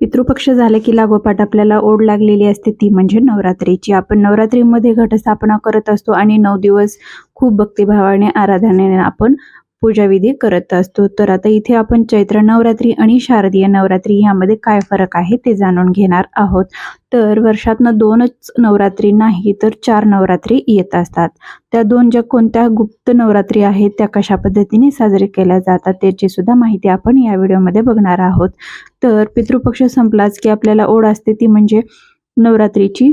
पितृपक्ष झाले की लागोपाठ आपल्याला ओढ लागलेली असते ती म्हणजे नवरात्रीची. आपण नवरात्रीमध्ये घटस्थापना करत असतो आणि नऊ दिवस खूप भक्तिभावाने आराधनेने आपण पूजाविधी करत असतो. तर आता इथे आपण चैत्र नवरात्री आणि शारदीय नवरात्री यामध्ये काय फरक आहे ते जाणून घेणार आहोत. तर वर्षातनं दोनच नवरात्री नाही तर चार नवरात्री येत असतात. त्या दोन ज्या कोणत्या गुप्त नवरात्री आहेत त्या कशा पद्धतीने साजरे केल्या जातात त्याची सुद्धा माहिती आपण या व्हिडिओमध्ये बघणार आहोत. तर पितृपक्ष संपलाच की आपल्याला ओढ असते ती म्हणजे नवरात्रीची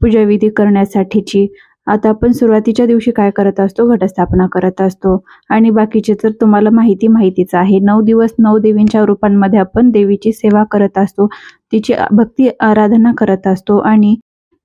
पूजाविधी करण्यासाठीची. आता आपण सुरुवातीच्या दिवशी काय करत असतो? घटस्थापना करत असतो. आणि बाकीचे तर तुम्हाला माहिती माहितीच आहे. नऊ दिवस नऊ देवींच्या रूपांमध्ये आपण देवीची सेवा करत असतो. तिची भक्ती आराधना करत असतो. आणि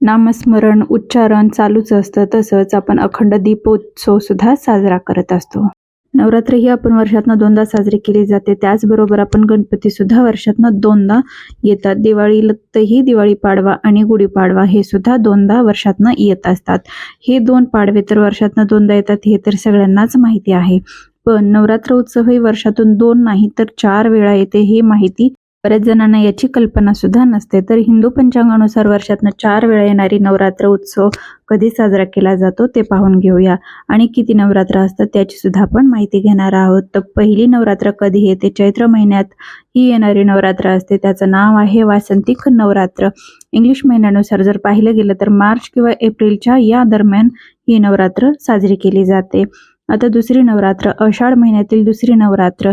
नामस्मरण उच्चारण चालूच असतं. तसंच आपण अखंड दीपोत्सव सुद्धा साजरा करत असतो. नवरात्र ही आपण वर्षातनं दोनदा साजरी केली जाते. त्याचबरोबर आपण गणपती सुद्धा वर्षातनं दोनदा येतात. दिवाळीतही दिवाळी पाडवा आणि गुढीपाडवा हे सुद्धा दोनदा वर्षातनं येत असतात. हे दोन पाडवे तर वर्षातनं दोनदा येतात हे तर सगळ्यांनाच माहिती आहे. पण नवरात्र उत्सव हे वर्षातून दोन नाही तर चार वेळा येते हे माहिती बऱ्याच जणांना याची कल्पना सुद्धा नसते. तर हिंदू पंचांगानुसार वर्षातनं चार वेळा येणारी नवरात्र उत्सव कधी साजरा केला जातो ते पाहून घेऊया. आणि किती नवरात्र असतात त्याची सुद्धा आपण माहिती घेणार आहोत. तर पहिली नवरात्र कधी येते? चैत्र महिन्यात ही येणारी नवरात्र असते. त्याचं नाव आहे वासंतिक नवरात्र. इंग्लिश महिन्यानुसार जर पाहिलं गेलं तर मार्च किंवा एप्रिलच्या या दरम्यान ही नवरात्र साजरी केली जाते. आता दुसरी नवरात्र आषाढ महिन्यातील दुसरी नवरात्र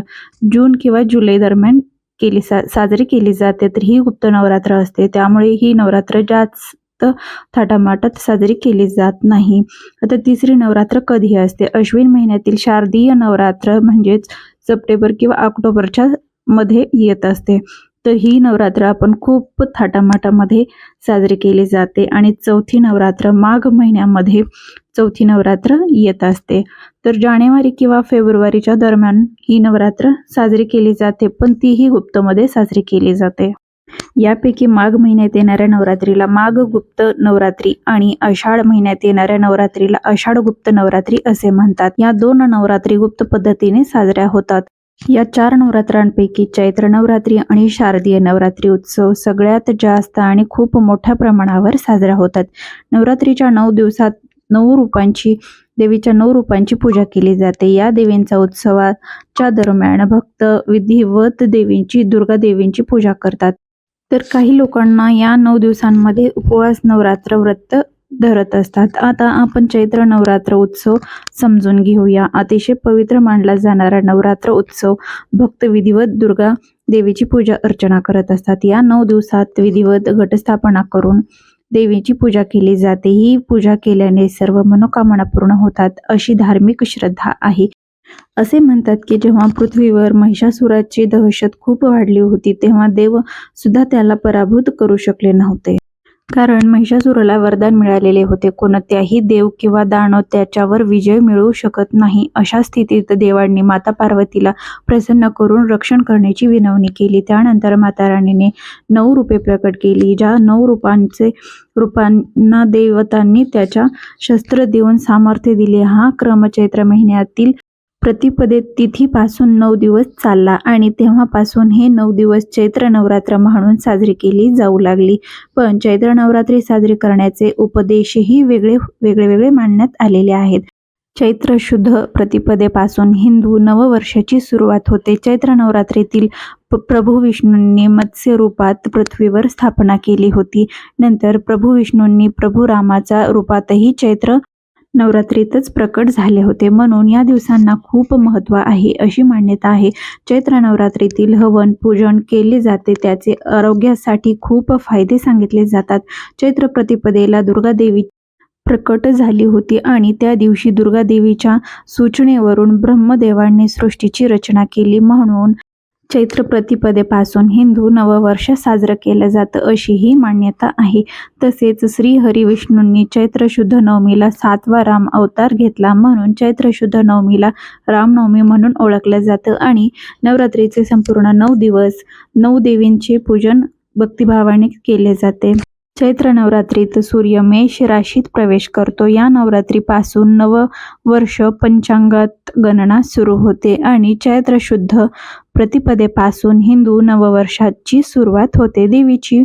जून किंवा जुलै दरम्यान केली सा साजरी केली जाते तर ही गुप्त नवरात्र असते. त्यामुळे ही नवरात्र जास्त थाटामाटात साजरी केली जात नाही. आता तिसरी नवरात्र कधी असते? अश्विन महिन्यातील शारदीय नवरात्र म्हणजेच सप्टेंबर किंवा ऑक्टोबरच्या मध्ये येत असते. तर ही नवरात्र आपण खूप थाटामाटामध्ये साजरी केली जाते आणि चौथी नवरात्र माघ महिन्यामध्ये चौथी नवरात्र येत असते. तर जानेवारी किंवा फेब्रुवारीच्या दरम्यान ही नवरात्र साजरी केली जाते पण तीही गुप्तमध्ये साजरी केली जाते. यापैकी माघ महिन्यात येणाऱ्या नवरात्रीला माघ गुप्त नवरात्री आणि आषाढ महिन्यात येणाऱ्या नवरात्रीला आषाढ गुप्त नवरात्री असे म्हणतात. या दोन नवरात्री गुप्त पद्धतीने साजऱ्या होतात. या चार नवरात्रांपैकी चैत्र नवरात्री आणि शारदीय नवरात्री उत्सव सगळ्यात जास्त आणि खूप मोठ्या प्रमाणावर साजरा होतात. नवरात्रीच्या नऊ दिवसात नऊ रूपांची देवीच्या नऊ रूपांची पूजा केली जाते. या देवींचा उत्सवाच्या दरम्यान भक्त विधिवत देवींची दुर्गा देवींची पूजा करतात. तर काही लोकांना या नऊ दिवसांमध्ये उपवास नवरात्र व्रत धरत असतात. आता आपण चैत्र नवरात्र उत्सव समजून घेऊया. अतिशय पवित्र मानला जाणारा नवरात्र उत्सव भक्त विधिवत दुर्गा देवीची पूजा अर्चना करत असतात. या नऊ दिवसात विधिवत घटस्थापना करून देवीची पूजा केली जाते. ही पूजा केल्याने सर्व मनोकामना पूर्ण होतात अशी धार्मिक श्रद्धा आहे. असे म्हणतात की जेव्हा पृथ्वीवर महिषासुराची दहशत खूप वाढली होती तेव्हा देव सुद्धा त्याला पराभूत करू शकले नव्हते. कारण महिषासुराला वरदान मिळालेले होते. कोणत्याही देव किंवा दानव त्याच्यावर विजय मिळवू शकत नाही. अशा स्थितीत देवांनी माता पार्वतीला प्रसन्न करून रक्षण करण्याची विनवणी केली. त्यानंतर माता राणीने नऊ रूपे प्रकट केली ज्या नऊ रूपांचे रूपांना देवतांनी त्याच्या शस्त्र देऊन सामर्थ्य दिले. हा क्रम चैत्र महिन्यातील प्रतिपदे तिथीपासून नऊ दिवस चालला आणि तेव्हापासून हे नऊ दिवस चैत्र नवरात्र म्हणून साजरी केली जाऊ लागली. पण चैत्र नवरात्री साजरी करण्याचे उपदेशही वेगळे वेगळे वेगळे मांडण्यात आलेले आहेत. चैत्र शुद्ध प्रतिपदेपासून हिंदू नववर्षाची सुरुवात होते. चैत्र नवरात्रीतील प्रभू विष्णूंनी मत्स्य रूपात पृथ्वीवर स्थापना केली होती. नंतर प्रभू विष्णूंनी प्रभू रामाच्या रूपातही चैत्र नवरात्रीतच प्रकट झाले होते. म्हणून या दिवसांना खूप महत्त्व आहे अशी मान्यता आहे. चैत्र नवरात्रीतील हवन पूजन केले जाते. त्याचे आरोग्यासाठी खूप फायदे सांगितले जातात. चैत्र प्रतिपदेला दुर्गा देवी प्रकट झाली होती आणि त्या दिवशी दुर्गा देवीच्या सूचनेवरून ब्रह्मदेवांनी सृष्टीची रचना केली. म्हणून चैत्र प्रतिपदेपासून हिंदू नववर्ष साजरं केलं जातं अशी ही मान्यता आहे. तसेच श्री विष्णूंनी चैत्र शुद्ध नवमीला सातवा राम अवतार घेतला म्हणून चैत्र शुद्ध नवमीला रामनवमी म्हणून ओळखलं जातं आणि नवरात्रीचे संपूर्ण नऊ दिवस नऊ देवींचे पूजन भक्तिभावाने केले जाते. चैत्र नवरात्रीत सूर्य मेष राशीत प्रवेश करतो. या नवरात्रीपासून नव वर्ष पंचांगात गणना सुरू होते आणि चैत्र शुद्ध प्रतिपदेपासून हिंदू नववर्षाची सुरुवात होते. देवीची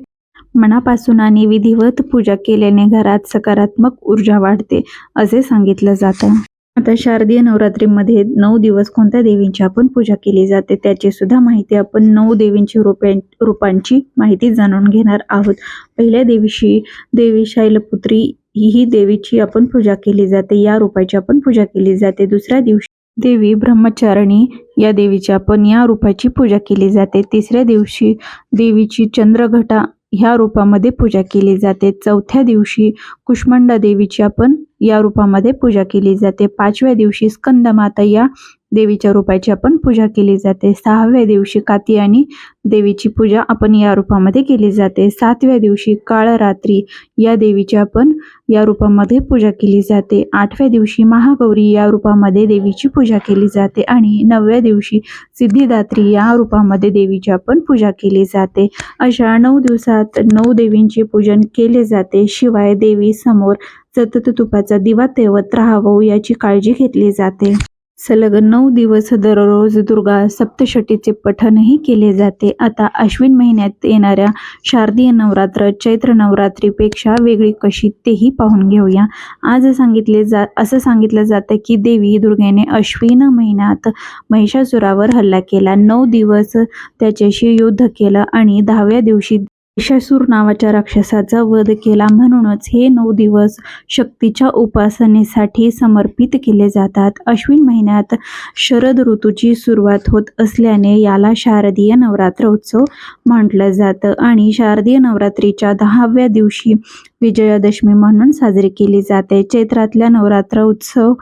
मनापासून आणि विधिवत पूजा केल्याने घरात सकारात्मक ऊर्जा वाढते असे सांगितलं जातं. आता शारदीय नवरात्रीमध्ये नऊ दिवस कोणत्या देवींची आपण पूजा केली जाते त्याची सुद्धा माहिती आपण नऊ देवींची रूपे रूपांची माहिती जाणून घेणार आहोत. पहिल्या दिवशी देवी शैलपुत्री ही देवीची आपण पूजा केली जाते. या रूपाची आपण पूजा केली जाते. दुसऱ्या दिवशी देवी ब्रह्मचारिणी या देवीची आपण या रूपाची पूजा केली जाते. तिसऱ्या दिवशी देवीची चंद्रघटा ह्या रूपामध्ये पूजा केली जाते. चौथ्या दिवशी कुष्मांडा देवीची आपण या रूपामध्ये पूजा केली जाते. पाचव्या दिवशी स्कंदमाता या देवीच्या रूपाची आपण पूजा केली जाते. सहाव्या दिवशी कात्यायनी देवीची पूजा आपण या रूपामध्ये केली जाते. सातव्या दिवशी काळरात्री या देवीची आपण या रूपामध्ये पूजा केली जाते. आठव्या दिवशी महागौरी या रूपामध्ये देवीची पूजा केली जाते आणि नवव्या दिवशी सिद्धिदात्री या रूपामध्ये देवीची आपण पूजा केली जाते. अशा नऊ दिवसात नऊ देवींचे पूजन केले जाते. शिवाय देवी समोर सतत तुपाचा दिवा तेवत राहावं याची काळजी घेतली जाते. सलग नऊ दिवस दररोज दुर्गा सप्तशतीचे पठनही केले जाते. आता अश्विन महिन्यात येणाऱ्या शारदीय नवरात्र चैत्र नवरात्रीपेक्षा वेगळी कशी तेही पाहून घेऊया. आज सांगितले जा असं सांगितलं जातं की देवी दुर्गेने अश्विन महिन्यात महिषासुरावर हल्ला केला. नऊ दिवस त्याच्याशी युद्ध केलं आणि दहाव्या दिवशी महिषासूर नावाच्या राक्षसाचा वध केला म्हणूनच हे नऊ दिवस शक्तीच्या उपासनेसाठी समर्पित केले जातात. अश्विन महिन्यात शरद ऋतूची सुरुवात होत असल्याने याला शारदीय नवरात्र उत्सव म्हटलं जातं आणि शारदीय नवरात्रीच्या दहाव्या दिवशी विजयादशमी म्हणून साजरी केली जाते. चैत्रातल्या नवरात्र उत्सव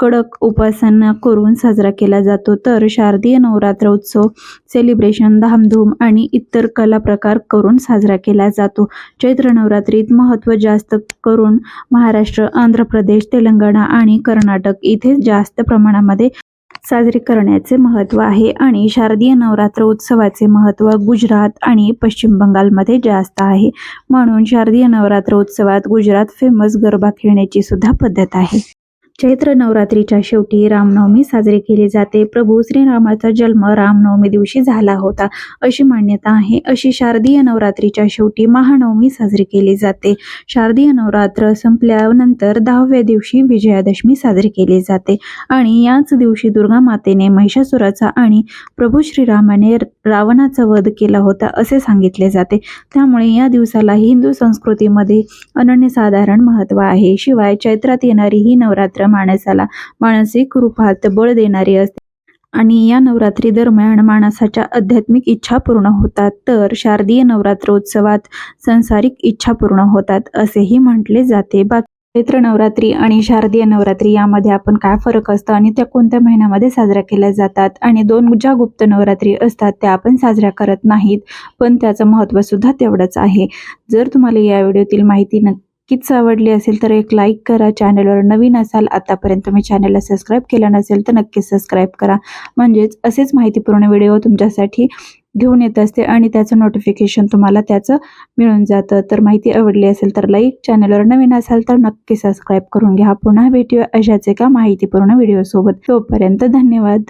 कडक उपासना करून साजरा केला जातो. तर शारदीय नवरात्र उत्सव सेलिब्रेशन धामधूम आणि इतर कला प्रकार करून साजरा केला जातो. चैत्र नवरात्रीत महत्त्व जास्त करून महाराष्ट्र आंध्र प्रदेश तेलंगणा आणि कर्नाटक इथे जास्त प्रमाणामध्ये साजरे करण्याचे महत्त्व आहे आणि शारदीय नवरात्र उत्सवाचे महत्त्व गुजरात आणि पश्चिम बंगालमध्ये जास्त आहे. म्हणून शारदीय नवरात्र उत्सवात गुजरात फेमस गरबा खेळण्याची सुद्धा पद्धत आहे. चैत्र नवरात्रीच्या शेवटी रामनवमी साजरी केली जाते. प्रभू श्रीरामाचा जन्म रामनवमी दिवशी झाला होता. अशी मान्यता आहे. अशी शारदीय नवरात्रीच्या शेवटी महानवमी साजरी केली जाते. शारदीय नवरात्र संपल्यानंतर दहाव्या दिवशी विजयादशमी साजरी केली जाते आणि याच दिवशी दुर्गा मातेने महिषासुराचा आणि प्रभू श्रीरामाने रावणाचा वध केला होता असे सांगितले जाते. त्यामुळे या दिवसाला हिंदू संस्कृतीमध्ये अनन्यसाधारण महत्त्व आहे. शिवाय चैत्रात येणारी ही नवरात्र माणसाला मानसिक रूपात बळ देणारी असते. आणि या नवरात्री दरम्यान माणसाच्या आध्यात्मिक इच्छा पूर्ण होतात तर शारदीय नवरात्रोत्सवात संसारिक इच्छा पूर्ण होतात असेही म्हटले जाते. बाकी चैत्र नवरात्री आणि शारदीय नवरात्री यामध्ये आपण काय फरक असतं आणि त्या कोणत्या महिन्यामध्ये साजऱ्या केल्या जातात? आणि दोन ज्या गुप्त नवरात्री असतात त्या आपण साजऱ्या करत नाहीत पण त्याचं महत्त्व सुद्धा तेवढंच आहे. जर तुम्हाला या व्हिडिओतील माहिती नक्कीच आवडली असेल तर एक लाईक करा. चॅनलवर नवीन असाल आतापर्यंत तुम्ही चॅनलला सबस्क्राईब केलं नसेल तर नक्कीच सबस्क्राईब करा. म्हणजेच असेच माहितीपूर्ण व्हिडिओ तुमच्यासाठी घेऊन येत असते आणि त्याचं नोटिफिकेशन तुम्हाला त्याचं मिळून जातं. तर माहिती आवडली असेल तर लाईक चॅनलवर नवीन असाल तर नक्की सबस्क्राईब करून घ्या. पुन्हा भेटूया अशाच एका माहितीपूर्ण व्हिडिओसोबत तोपर्यंत धन्यवाद.